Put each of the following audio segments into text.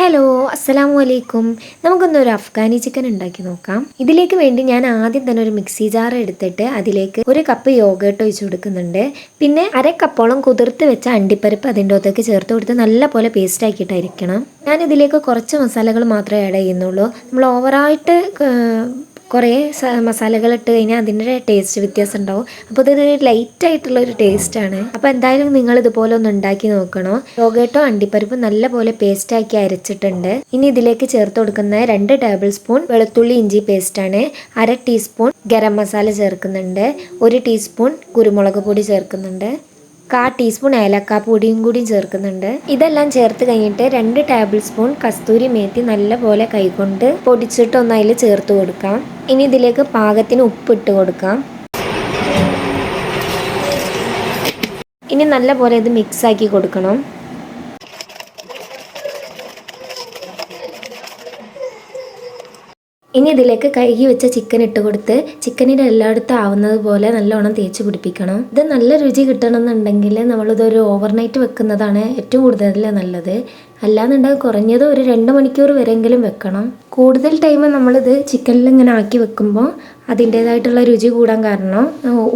Hello അസ്സലാമു അലൈക്കും നമുക്കൊന്നൊരു Afghani chicken ഉണ്ടാക്കി നോക്കാം. ഇതിലേക്ക് വേണ്ടി ഞാൻ ആദ്യം തന്നെ ഒരു മിക്സി ജാർ എടുത്തിട്ട് അതിലേക്ക് ഒരു കപ്പ് യോഗേട്ട് ഒഴിച്ചു കൊടുക്കുന്നുണ്ട്. പിന്നെ അര കപ്പോളം കുതിർത്ത് വെച്ച അണ്ടിപ്പരിപ്പ് അതിന്റെ അകത്തേക്ക് ചേർത്ത് കൊടുത്ത് നല്ല പോലെ പേസ്റ്റ് ആക്കിയിട്ടായിരിക്കണം. ഞാൻ ഇതിലേക്ക് കുറച്ച് മസാലകൾ മാത്രമേ ആഡ് ചെയ്യുന്നുള്ളൂ. നമ്മൾ ഓവറായിട്ട് കുറേ മസാലകൾ ഇട്ട് കഴിഞ്ഞാൽ അതിന്റെ ടേസ്റ്റ് വ്യത്യാസം ഉണ്ടാവും. അപ്പോൾ ഇതൊരു ലൈറ്റ് ആയിട്ടുള്ള ഒരു ടേസ്റ്റാണ് അപ്പോൾ എന്തായാലും നിങ്ങൾ ഇതുപോലെ ഒന്ന് ഉണ്ടാക്കി നോക്കണോ? യോഗേട്ടോ അണ്ടിപ്പരിപ്പ് നല്ലപോലെ പേസ്റ്റ് ആക്കി അരച്ചിട്ടുണ്ട്. ഇനി ഇതിലേക്ക് ചേർത്ത് കൊടുക്കുന്ന രണ്ട് ടേബിൾ സ്പൂൺ വെളുത്തുള്ളി ഇഞ്ചി പേസ്റ്റാണ് അര ടീസ്പൂൺ ഗരം മസാല ചേർക്കുന്നുണ്ട്. ഒരു ടീസ്പൂൺ കുരുമുളക് പൊടി ചേർക്കുന്നുണ്ട്. കാ ടീസ്പൂൺ ഏലക്കാപ്പൊടിയും കൂടി ചേർക്കുന്നുണ്ട്. ഇതെല്ലാം ചേർത്ത് കഴിഞ്ഞിട്ട് രണ്ട് ടേബിൾ സ്പൂൺ കസ്തൂരി മേത്തി നല്ലപോലെ കൈകൊണ്ട് പൊടിച്ചിട്ട് അതിൽ ചേർത്ത് കൊടുക്കാം. ഇനി ഇതിലേക്ക് പാകത്തിന് ഉപ്പിട്ട് കൊടുക്കാം. ഇനി നല്ലപോലെ ഇത് മിക്സ് ആക്കി കൊടുക്കണം. ഇനി ഇതിലേക്ക് കഴുകി വെച്ച ചിക്കൻ ഇട്ട് കൊടുത്ത് ചിക്കനിന് എല്ലായിടത്തും ആവുന്നത് പോലെ നല്ലോണം തേച്ച് പിടിപ്പിക്കണം. ഇത് നല്ല രുചി കിട്ടണമെന്നുണ്ടെങ്കിൽ നമ്മളിതൊരു ഓവർനൈറ്റ് വെക്കുന്നതാണ് ഏറ്റവും കൂടുതൽ നല്ലത്. അല്ലാന്നുണ്ടെങ്കിൽ കുറഞ്ഞത് ഒരു രണ്ട് മണിക്കൂർ വരെയെങ്കിലും വെക്കണം. കൂടുതൽ ടൈം നമ്മളിത് ചിക്കനിൽ ഇങ്ങനെ ആക്കി വെക്കുമ്പോൾ അതിന്റേതായിട്ടുള്ള രുചി കൂടാൻ കാരണം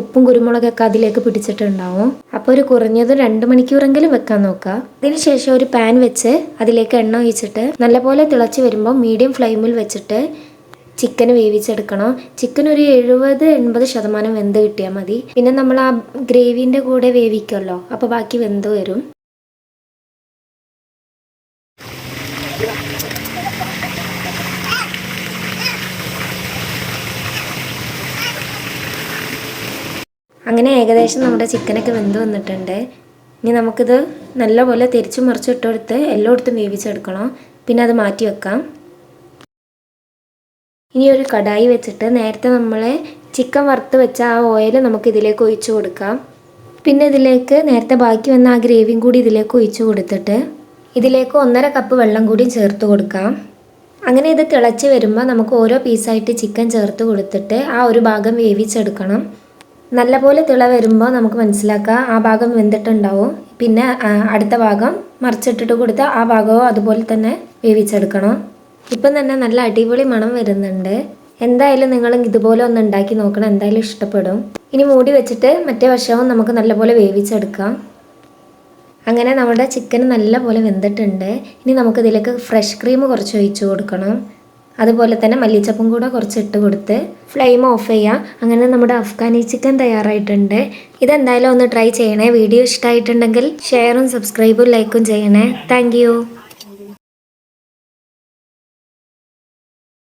ഉപ്പും കുരുമുളകൊക്കെ അതിലേക്ക് പിടിച്ചിട്ടുണ്ടാവും. അപ്പോൾ ഒരു കുറഞ്ഞത് രണ്ട് മണിക്കൂറെങ്കിലും വെക്കാൻ നോക്കുക. അതിന് ശേഷം ഒരു പാൻ വെച്ച് അതിലേക്ക് എണ്ണ ഒഴിച്ചിട്ട് നല്ലപോലെ തിളച്ച് വരുമ്പോൾ മീഡിയം ഫ്ലെയിമിൽ വെച്ചിട്ട് ചിക്കൻ വേവിച്ചെടുക്കണം. ചിക്കൻ ഒരു എഴുപത് എൺപത് ശതമാനം വെന്ത് കിട്ടിയാൽ മതി. പിന്നെ നമ്മൾ ആ ഗ്രേവിന്റെ കൂടെ വേവിക്കുമല്ലോ അപ്പോൾ ബാക്കി വെന്ത് വരും. അങ്ങനെ ഏകദേശം നമ്മുടെ ചിക്കനൊക്കെ വെന്ത് വന്നിട്ടുണ്ട്. ഇനി നമുക്കിത് നല്ലപോലെ തിരിച്ചു മറിച്ചിട്ടെടുത്ത് എല്ലായിടത്തും വേവിച്ചെടുക്കണം. പിന്നെ അത് മാറ്റി വെക്കാം. ഇനി ഒരു കടായി വെച്ചിട്ട് നേരത്തെ നമ്മൾ ചിക്കൻ വറുത്ത് വെച്ച ആ ഓയിൽ നമുക്ക് ഇതിലേക്ക് ഒഴിച്ചു കൊടുക്കാം. പിന്നെ ഇതിലേക്ക് നേരത്തെ ബാക്കി വന്ന ആ ഗ്രേവിയും കൂടി ഇതിലേക്ക് ഒഴിച്ചു കൊടുത്തിട്ട് ഇതിലേക്ക് ഒന്നര കപ്പ് വെള്ളം കൂടി ചേർത്ത് കൊടുക്കാം. അങ്ങനെ ഇത് തിളച്ച് വരുമ്പോൾ നമുക്ക് ഓരോ പീസായിട്ട് ചിക്കൻ ചേർത്ത് കൊടുത്തിട്ട് ആ ഒരു ഭാഗം വേവിച്ചെടുക്കണം. നല്ലപോലെ തിള വരുമ്പോൾ നമുക്ക് മനസ്സിലാക്കാം ആ ഭാഗം വെന്തിട്ടുണ്ടാവും. പിന്നെ അടുത്ത ഭാഗം മറിച്ചിട്ടിട്ട് കൊടുത്ത് ആ ഭാഗവും അതുപോലെ തന്നെ വേവിച്ചെടുക്കണം. ഇപ്പം തന്നെ നല്ല അടിപൊളി മണം വരുന്നുണ്ട്. എന്തായാലും നിങ്ങൾ ഇതുപോലെ ഒന്ന് ഉണ്ടാക്കി നോക്കണം. എന്തായാലും ഇഷ്ടപ്പെടും. ഇനി മൂടി വെച്ചിട്ട് മറ്റേ വശവും നമുക്ക് നല്ലപോലെ വേവിച്ചെടുക്കാം. അങ്ങനെ നമ്മുടെ ചിക്കൻ നല്ലപോലെ വെന്തിട്ടുണ്ട്. ഇനി നമുക്കിതിലേക്ക് ഫ്രഷ് ക്രീം കുറച്ച് ഒഴിച്ച് കൊടുക്കണം. അതുപോലെ തന്നെ മല്ലിച്ചപ്പും കൂടെ കുറച്ച് ഇട്ട് കൊടുത്ത് ഫ്ലെയിം ഓഫ് ചെയ്യാം. അങ്ങനെ നമ്മുടെ അഫ്ഗാനി ചിക്കൻ തയ്യാറായിട്ടുണ്ട്. ഇതെന്തായാലും ഒന്ന് ട്രൈ ചെയ്യണേ. വീഡിയോ ഇഷ്ടമായിട്ടുണ്ടെങ്കിൽ ഷെയറും സബ്സ്ക്രൈബും ലൈക്കും ചെയ്യണേ. താങ്ക്